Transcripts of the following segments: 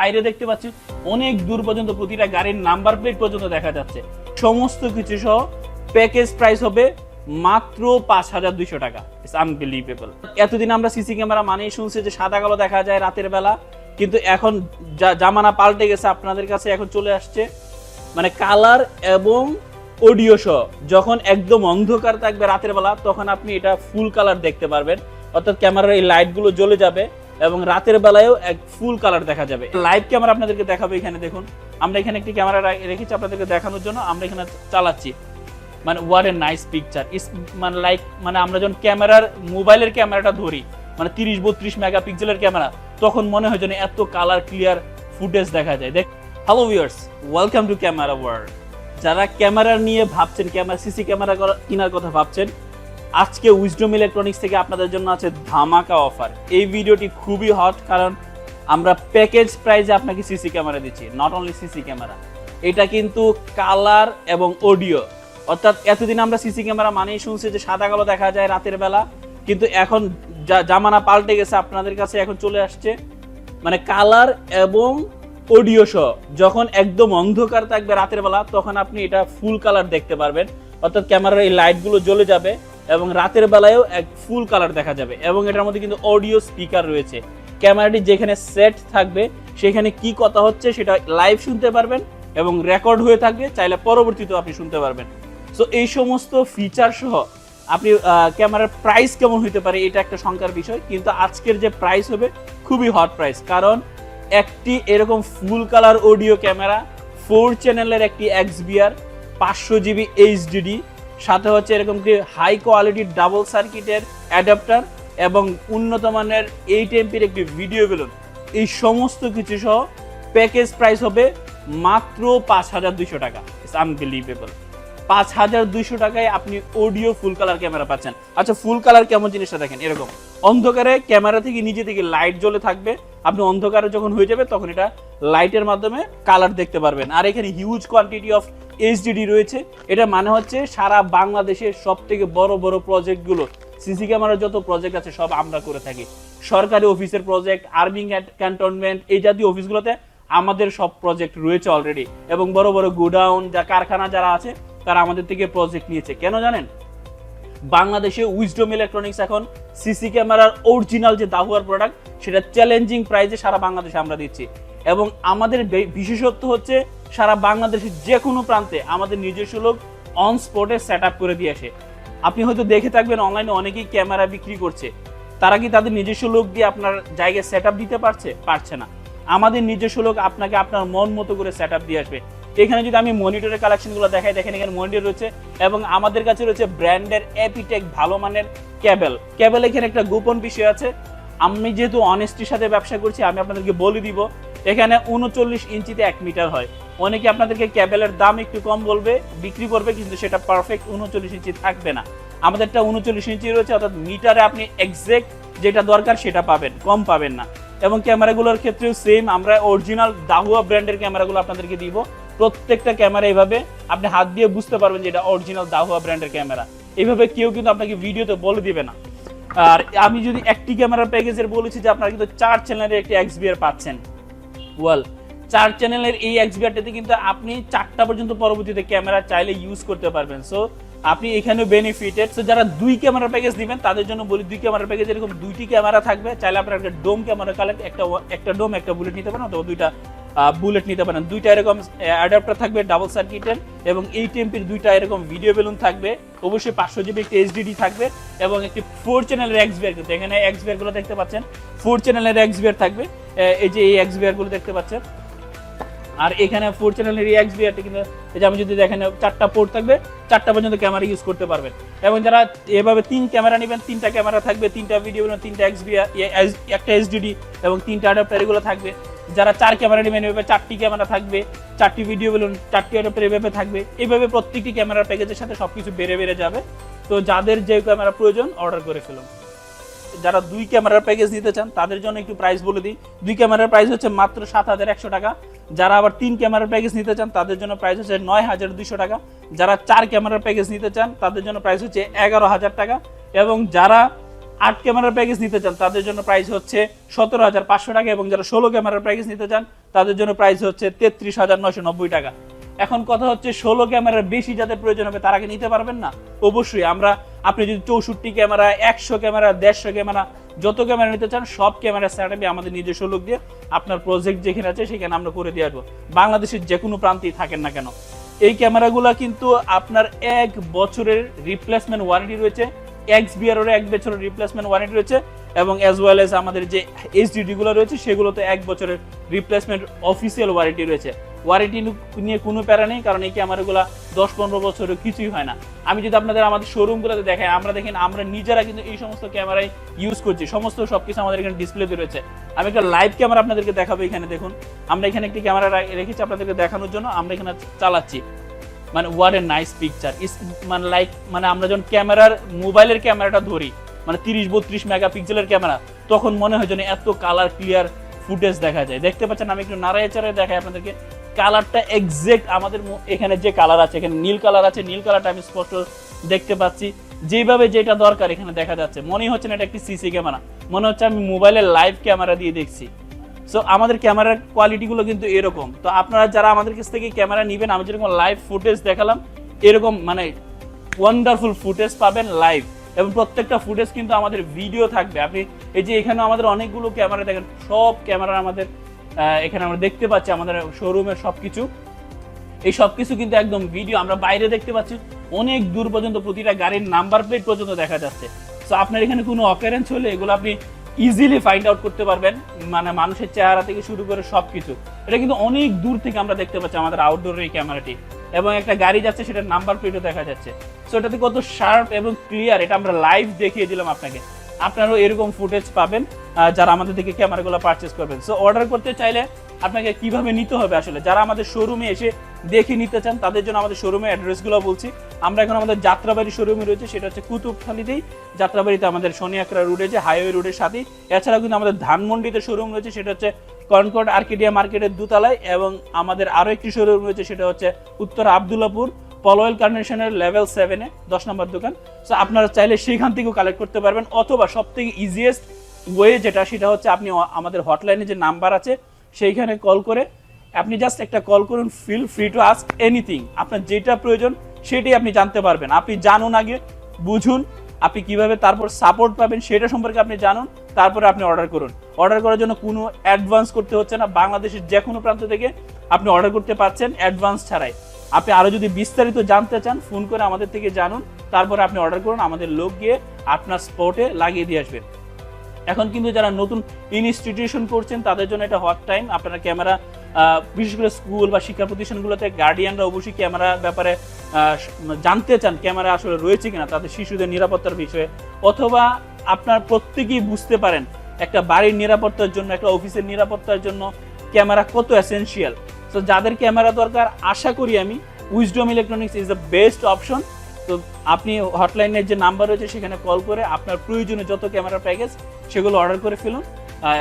বাইরে দেখতে পাচ্ছি অনেক দূর পর্যন্ত প্রতিটা গাড়ির নাম্বার প্লেট পর্যন্ত দেখা যাচ্ছে। সমস্ত কিছু সহ প্যাকেজ প্রাইস হবে মাত্র পাঁচ হাজার দুইশো টাকা। ইটস আনবিলিভেবল এতদিন আমরা সিসি ক্যামেরা মানেই শুনছি যে সাদা কালো দেখা যায় রাতের বেলা, কিন্তু এখন জামানা পাল্টে গেছে আপনাদের কাছে এখন চলে আসছে। মানে কালার এবং অডিও সহ, যখন একদম অন্ধকার থাকবে রাতের বেলা, তখন আপনি এটা ফুল কালার দেখতে পারবেন। অর্থাৎ ক্যামেরার এই লাইটগুলো জ্বলে যাবে। এবং রাতের বেলায়ও এক ফুল কালার দেখা যাবে। লাইভ ক্যামেরা আপনাদেরকে দেখাবো এখানে, দেখুন। আমরা এখানে একটি ক্যামেরা রেখেছি আপনাদেরকে দেখানোর জন্য, আমরা এখানে চালাচ্ছি। মানে ওয়াট এ নাইস পিকচার মানে লাইক মানে আমরা যখন ক্যামেরার মোবাইলের ক্যামেরাটা ধরি মানে তিরিশ বত্রিশ মেগা পিক্সেলের ক্যামেরা তখন মনে হয় যেন এত কালার ক্লিয়ার ফুটেজ দেখা যায়। দেখ hello viewers welcome to camera world যারা ক্যামেরা নিয়ে ভাবছেন ক্যামেরা সিসি ক্যামেরা কেনার কথা ভাবছেন আজকে উইজডম ইলেকট্রনিক্স থেকে আপনাদের জন্য আছে ধামাকা অফার এই ভিডিওটি খুবই হট কারণ আমরা প্যাকেজ প্রাইজে আপনাকে সিসি ক্যামেরা দিচ্ছি নট অনলি সিসি ক্যামেরা এটা কিন্তু কালার এবং অডিও অর্থাৎ এতদিন আমরা সিসি ক্যামেরা মানেই শুনছি যে সাদা কালো দেখা যায় রাতের বেলা, কিন্তু এখন জামানা পাল্টে গেছে, আপনাদের কাছে এখন চলে আসছে। মানে কালার এবং অডিও সহ, যখন একদম অন্ধকার থাকবে রাতের বেলা, তখন আপনি এটা ফুল কালার দেখতে পারবেন। অর্থাৎ ক্যামেরার এই লাইটগুলো জ্বলে যাবে। এবং রাতের বেলায়ও এক ফুল কালার দেখা যাবে। এবং এটার মধ্যে কিন্তু অডিও স্পিকার রয়েছে। ক্যামেরাটি যেখানে সেট থাকবে, সেখানে কি কথা হচ্ছে সেটা লাইভ শুনতে পারবেন এবং রেকর্ড হয়ে থাকবে, চাইলে পরবর্তীতেও আপনি শুনতে পারবেন। সো এই সমস্ত ফিচার সহ আপনি ক্যামেরার প্রাইস কেমন হতে পারে এটা একটা শঙ্কার বিষয়। কিন্তু আজকের যে প্রাইস হবে, খুবই হট প্রাইস কারণ একটি এরকম full colour audio camera four চ্যানেলের একটি এক্সবিআর পাঁচশো জিবি এইচডিডি সাথে হচ্ছে এরকম কি হাই কোয়ালিটির ডাবল সার্কিটের অ্যাডাপ্টার এবং উন্নত মানের এইট এমপির একটি ভিডিও বেলুন। এই সমস্ত কিছু সহ প্যাকেজ প্রাইস হবে মাত্র পাঁচ হাজার দুইশো টাকা। ইটস আনবিলিভেবল পাঁচ হাজার দুইশো টাকায় আপনি অডিও ফুল কালার ক্যামেরা পাচ্ছেন। আচ্ছা ফুল কালার কেমন জিনিসটা দেখেন? এরকম। অন্ধকারে ক্যামেরা থেকে নিজে থেকে লাইট জ্বলে থাকবে। আপনি অন্ধকারে যখন হয়ে যাবে, তখন এটা লাইটের মাধ্যমে কালার দেখতে পারবেন। আর এখানে হিউজ কোয়ান্টিটি অফ এইচডিডি রয়েছে। এটা মানে হচ্ছে সারা বাংলাদেশের সব থেকে বড় বড় প্রজেক্টগুলো, সিসি ক্যামেরার যত প্রজেক্ট আছে সব আমরা করে থাকি। সরকারি অফিসের প্রজেক্ট, আর্মিং ক্যান্টনমেন্ট, এই জাতীয় অফিসগুলোতে আমাদের সব প্রজেক্ট রয়েছে অলরেডি এবং বড় বড় গোডাউন, যা কারখানা যারা আছে, তারা আমাদের থেকে প্রজেক্ট নিয়েছে। কেন জানেন? বাংলাদেশে উইজডম ইলেকট্রনিক্স এখন সিসি ক্যামেরার অরিজিনাল যে দাহুয়ার প্রোডাক্ট সেটা চ্যালেঞ্জিং প্রাইসে সারা বাংলাদেশে আমরা দিচ্ছি। এবং আমাদের বিশেষত্ব হচ্ছে সারা বাংলাদেশের যে কোনো প্রান্তে আমাদের নিজস্ব লোক অন স্পটে সেট করে দিয়ে আসে। আপনি হয়তো দেখে থাকবেন অনলাইনে অনেকেই ক্যামেরা বিক্রি করছে। তারা কি তাদের নিজস্ব লোক দিয়ে আপনার জায়গায় সেট দিতে পারছে? পারছে না। আমাদের নিজস্ব লোক আপনাকে আপনার মন মতো করে সেট দিয়ে আসবে। এখানে যদি আমি মনিটরের কালেকশনগুলো দেখাই, দেখেন এখানে মনিটর রয়েছে এবং আমাদের কাছে রয়েছে ব্র্যান্ডের অ্যাপিটেক ভালো মানের ক্যাবেল ক্যাবেল এখানে একটা গোপন বিষয় আছে। আমি যেহেতু অনেস্টির সাথে ব্যবসা করছি, আমি আপনাদেরকে বলে দিব, এখানে উনচল্লিশ ইঞ্চিতে এক মিটার হয়। অনেকে আপনাদেরকে ক্যাবেলের দাম একটু কম বলবে, বিক্রি করবে, কিন্তু সেটা পারফেক্ট উনচল্লিশ ইঞ্চি থাকবে না। আমাদেরটা উনচল্লিশ ইঞ্চি রয়েছে, অর্থাৎ মিটারে আপনি এক্সাক্ট যেটা দরকার সেটা পাবেন, কম পাবেন না। এবং ক্যামেরাগুলোর ক্ষেত্রেও সেম আমরা অরিজিনাল দাহুয়া ব্র্যান্ডের ক্যামেরাগুলো আপনাদেরকে দিব। প্রত্যেকটা ক্যামেরা এইভাবে আপনি হাত দিয়ে বুঝতে পারবেন যে এটা অরিজিনাল দাহুয়া ব্র্যান্ডের ক্যামেরা। এইভাবে কেউ কিন্তু আপনাকে ভিডিওতে বলে দিবে না। আর আমি যদি একটি ক্যামেরার প্যাকেজের বলেছি যে আপনারা কিন্তু চার চ্যানেলের একটি এক্সবিআর পাচ্ছেন। ওয়েল চার চ্যানেলের এই এক্সবিআরটাতে কিন্তু আপনি চারটা পর্যন্ত পরবর্তীতে ক্যামেরা চাইলে ইউজ করতে পারবেন। সো আপনি এখানে বেনিফিটেড সো যারা দুই ক্যামেরা প্যাকেজ দিবেন তাদের জন্য বলি, দুই ক্যামেরা প্যাকেজ এরকম দুইটি ক্যামেরা থাকবে। চাইলে আপনার একটা ডোম ক্যামেরা কালেক্ট একটা একটা ডোম একটা বুলেট নিতে পারেন, অথবা দুইটা বুলেট নিতে পারেন। দুইটা এরকম অ্যাডাপ্টার থাকবে ডাবল সার্কিটের এবং এই টেম্পির দুইটা এরকম ভিডিও বেলুন থাকবে। অবশ্যই পাঁচশো জিবি একটি এইচডিডি থাকবে, এবং একটি ফোর চ্যানেলের এক্সবিআর কিন্তু এখানে এক্সবিআরগুলো দেখতে পাচ্ছেন। ফোর চ্যানেলের এক্সবিআর থাকবে। এই যে এই এক্সবিআরগুলো দেখতে পাচ্ছেন। আর এখানে ফোর চ্যানেলের এই এক্সবিআরটা কিন্তু, এই যে আমি যদি দেখেন, চারটা পোর্ট থাকবে, চারটা পর্যন্ত ক্যামেরা ইউজ করতে পারবেন। এবং যারা এভাবে তিন ক্যামেরা নেবেন, তিনটা ক্যামেরা থাকবে, তিনটা ভিডিও তিনটা এক্সবিআর একটা এইচডিডি এবং তিনটা অ্যাডাপ্টার এগুলো থাকবে। যারা চার ক্যামেরা নেবেন, এভাবে চারটি ক্যামেরা থাকবে, চারটি ভিডিও বলুন, চারটি অ্যাডাপ্টার এভাবে থাকবে। এইভাবে প্রত্যেকটি ক্যামেরার প্যাকেজের সাথে সবকিছু বেড়ে বেড়ে যাবে। তো যাদের যে ক্যামেরা প্রয়োজন অর্ডার করে ফেলুন। যারা দুই ক্যামেরার প্যাকেজ নিতে চান, তাদের জন্য একটু প্রাইস বলে দিই। দুই ক্যামেরার প্রাইস হচ্ছে মাত্র সাত হাজার একশো টাকা। যারা আবার তিন ক্যামেরার প্যাকেজ নিতে চান, তাদের জন্য প্রাইস হচ্ছে নয় হাজার দুশো টাকা। যারা চার ক্যামেরার প্যাকেজ নিতে চান, তাদের জন্য প্রাইস হচ্ছে এগারো হাজার টাকা। এবং যারা আট ক্যামেরার প্যাকেজ নিতে চান, তাদের জন্য প্রাইস হচ্ছে সতেরো হাজার পাঁচশো টাকা। এবং যারা ষোলো ক্যামেরার প্যাকেজ নিতে চান, তাদের জন্য প্রাইস হচ্ছে তেত্রিশ হাজার নয়শো নব্বই টাকা। এখন কথা হচ্ছে, ষোলো ক্যামেরার বেশি যাদের প্রয়োজন হবে, তারা কি নিতে পারবেন না? অবশ্যই, আমরা আপনি যদি চৌষট্টি ক্যামেরা, একশো ক্যামেরা, দেড়শো ক্যামেরা, যত ক্যামেরা নিতে চান, সব ক্যামেরা সেটআপে আমাদের নিজস্ব লোক দিয়ে আপনার প্রজেক্ট যেখানে আছে সেখানে আমরা করে দিয়ে আসব। বাংলাদেশের যে কোনো প্রান্তেই থাকেন না কেন। এই ক্যামেরাগুলো কিন্তু আপনার এক বছরের রিপ্লেসমেন্ট ওয়ারেন্টি রয়েছে এক্স বিআর এক বছরের রিপ্লেসমেন্ট ওয়ারেন্টি রয়েছে এবং অ্যাজ ওয়েল এজ আমাদের যে এইচডিডি গুলো রয়েছে, সেগুলোতে এক বছরের রিপ্লেসমেন্ট অফিসিয়াল ওয়ারেন্টি রয়েছে। ওয়ারেন্টি নিয়ে কোনো প্যারা নেই, কারণ এই ক্যামেরাগুলো দশ পনেরো বছরের কিছুই হয় না। আমি যদি আপনাদের আমাদের শোরুমগুলোতে দেখাই, আমরা দেখেন, আমরা নিজেরা কিন্তু এই সমস্ত ক্যামেরাই ইউজ করছি। সমস্ত সবকিছু আমাদের এখানে ডিসপ্লেতে রয়েছে। আমি একটা লাইভ ক্যামেরা আপনাদেরকে দেখাবো এখানে, দেখুন। আমরা এখানে একটি ক্যামেরা রেখেছি আপনাদেরকে দেখানোর জন্য। আমরা এখানে চালাচ্ছি। মানে ওয়াট এ নাইস পিকচার মানে লাইক মানে আমরা যখন ক্যামেরার মোবাইলের ক্যামেরাটা ধরি মানে তিরিশ বত্রিশ মেগা পিক্সেলের ক্যামেরা, তখন মনে হয় যেন এত কালার ক্লিয়ার ফুটেজ দেখা যায়। দেখতে পাচ্ছেন, আমি একটু নাড়ায় চাড়ায় দেখাই আপনাদেরকে। কালারটা এক্সাক্ট আমাদের এখানে যে কালার আছে, এখানে নীল কালার আছে, নীল কালারটা আমি স্পষ্ট দেখতে পাচ্ছি। যেভাবে যেটা দরকার এখানে দেখা যাচ্ছে। মনে হচ্ছে না এটা একটি সিসি ক্যামেরা মনে হচ্ছে আমি মোবাইলের লাইভ ক্যামেরা দিয়ে দেখছি। সো আমাদের ক্যামেরার কোয়ালিটিগুলো কিন্তু এরকম। তো আপনারা যারা আমাদের কাছ থেকে ক্যামেরা নেবেন, আমি যেরকম লাইভ ফুটেজ দেখালাম, এরকম মানে ওয়ান্ডারফুল ফুটেজ পাবেন লাইভ এবং প্রত্যেকটা ফুটেজ কিন্তু আমাদের ভিডিও থাকবে। আপনি এই যে এখানে আমাদের অনেকগুলো ক্যামেরা দেখেন, সব ক্যামেরা আমাদের এখানে আমরা দেখতে পাচ্ছি আমাদের শোরুমের সবকিছু। এই সব কিছু কিন্তু একদম ভিডিও আমরা বাইরে দেখতে পাচ্ছি, অনেক দূর পর্যন্ত প্রতিটা গাড়ির নাম্বার প্লেট পর্যন্ত দেখা যাচ্ছে। তো আপনার এখানে কোনো অকারেন্স হলে এগুলো আপনি ইজিলি ফাইন্ড আউট করতে পারবেন মানে মানুষের চেহারা থেকে শুরু করে সব কিছু এটা কিন্তু অনেক দূর থেকে আমরা দেখতে পাচ্ছি আমাদের আউটডোর এই ক্যামেরাটি এবং একটা গাড়ি যাচ্ছে, সেটার নাম্বার প্লেটও দেখা যাচ্ছে। সো এটাতে কত শার্প এবং ক্লিয়ার এটা আমরা লাইভ দেখিয়ে দিলাম আপনাকে। আপনারাও এরকম ফুটেজ পাবেন যারা আমাদের থেকে ক্যামেরাগুলো পারচেস করবেন। সো অর্ডার করতে চাইলে আপনাকে কীভাবে নিতে হবে আসলে? যারা আমাদের শোরুমে এসে দেখে নিতে চান, তাদের জন্য আমাদের শোরুমের অ্যাড্রেসগুলো বলছি। আমরা এখন আমাদের যাত্রাবাড়ি শোরুমে রয়েছে, সেটা হচ্ছে কুতুবখালিতেই। যাত্রাবাড়িতে আমাদের শনি আকরা রোডে যে হাইওয়ে রোডের সাথেই। এছাড়াও কিন্তু আমাদের ধানমন্ডিতে শোরুম রয়েছে, সেটা হচ্ছে কনকর্ড আর্কিডিয়া মার্কেটের দুতলায় এবং আমাদের আরও একটি শোরুম রয়েছে, সেটা হচ্ছে উত্তর আবদুল্লাপুর। পলওয়েল কার্নেশনের লেভেল সেভেনে দশ নম্বর দোকান। সো আপনারা চাইলে সেইখান থেকেও কালেক্ট করতে পারবেন। অথবা সব থেকে ইজিয়েস্ট ওয়ে যেটা, সেটা হচ্ছে আপনি আমাদের হটলাইনে যে নাম্বার আছে, সেইখানে কল করে আপনি জাস্ট একটা কল করুন feel free to ask anything আপনার যেটা প্রয়োজন, সেটাই আপনি জানতে পারবেন। আপনি জানুন আগে, বুঝুন, আপনি কীভাবে তারপর সাপোর্ট পাবেন, সেটা সম্পর্কে আপনি জানুন, তারপরে আপনি অর্ডার করুন। অর্ডার করার জন্য কোনো অ্যাডভান্স করতে হচ্ছে না। বাংলাদেশের যে কোনো প্রান্ত থেকে আপনি অর্ডার করতে পারছেন অ্যাডভান্স ছাড়াই। আপনি আরও যদি বিস্তারিত জানতে চান, ফোন করে আমাদের থেকে জানুন। তারপরে আপনি অর্ডার করুন, আমাদের লোক গিয়ে আপনার স্পটে লাগিয়ে দিয়ে আসবেন এখন কিন্তু যারা নতুন ইনস্টিটিউশন করছেন, তাদের জন্য এটা হট টাইম আপনারা ক্যামেরা বিশেষ করে স্কুল বা শিক্ষা প্রতিষ্ঠানগুলোতে গার্ডিয়ানরা অবশ্যই ক্যামেরা ব্যাপারে জানতে চান ক্যামেরা আসলে রয়েছে কিনা তাদের শিশুদের নিরাপত্তার বিষয়ে। অথবা আপনার প্রত্যেকেই বুঝতে পারেন, একটা বাড়ির নিরাপত্তার জন্য, একটা অফিসের নিরাপত্তার জন্য ক্যামেরা কত এসেনশিয়াল তো যাদের ক্যামেরা দরকার, আশা করি আমি Wisdom Electronics is the best option তো আপনি হটলাইনের যে নাম্বার রয়েছে সেখানে কল করে আপনার প্রয়োজনীয় যত ক্যামেরা প্যাকেজ সেগুলো অর্ডার করে ফেলুন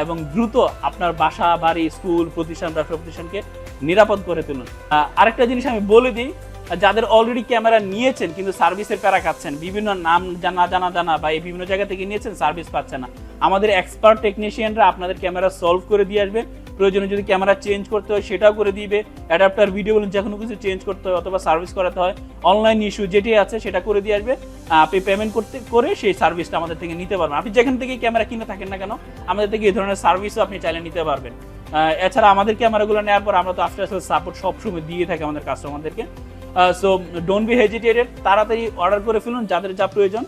এবং দ্রুত আপনার বাসা, বাড়ি স্কুল প্রতিষ্ঠান ব্যবসা প্রতিষ্ঠানকে নিরাপদ করে তুলুন। আরেকটা জিনিস আমি বলে দিই, যাদের অলরেডি ক্যামেরা নিয়েছেন কিন্তু সার্ভিসের প্যারা খাচ্ছেন, বিভিন্ন নাম জানা জানা জানা বা এই বিভিন্ন জায়গা থেকে নিয়েছেন সার্ভিস পাচ্ছেন না। আমাদের এক্সপার্ট টেকনিশিয়ানরা আপনাদের ক্যামেরা সলভ করে দিয়ে আসবে। প্রয়োজনে যদি ক্যামেরা চেঞ্জ করতে হয়, সেটাও করে দিবে। অ্যাডাপ্টার, ভিডিও বলুন যে কোনো কিছু চেঞ্জ করতে হয় অথবা সার্ভিস করাতে হয়, অনলাইন ইস্যু যেটি আছে সেটা করে দিয়ে আসবে। আপনি পেমেন্ট করতে, করে সেই সার্ভিসটা আমাদের থেকে নিতে পারবেন। আপনি যেখান থেকে ক্যামেরা কিনে থাকেন না কেন, আমাদের থেকে এই ধরনের সার্ভিসও আপনি চাইলে নিতে পারবেন। এছাড়া আমাদের ক্যামেরাগুলো নেওয়ার পর আমরা তো আফটার সেল সাপোর্ট সবসময় দিয়ে থাকি আমাদের কাস্টমারদেরকে সো ডোন্ট বি হেজিটেটেড তাড়াতাড়ি অর্ডার করে ফেলুন, যাদের যা প্রয়োজন।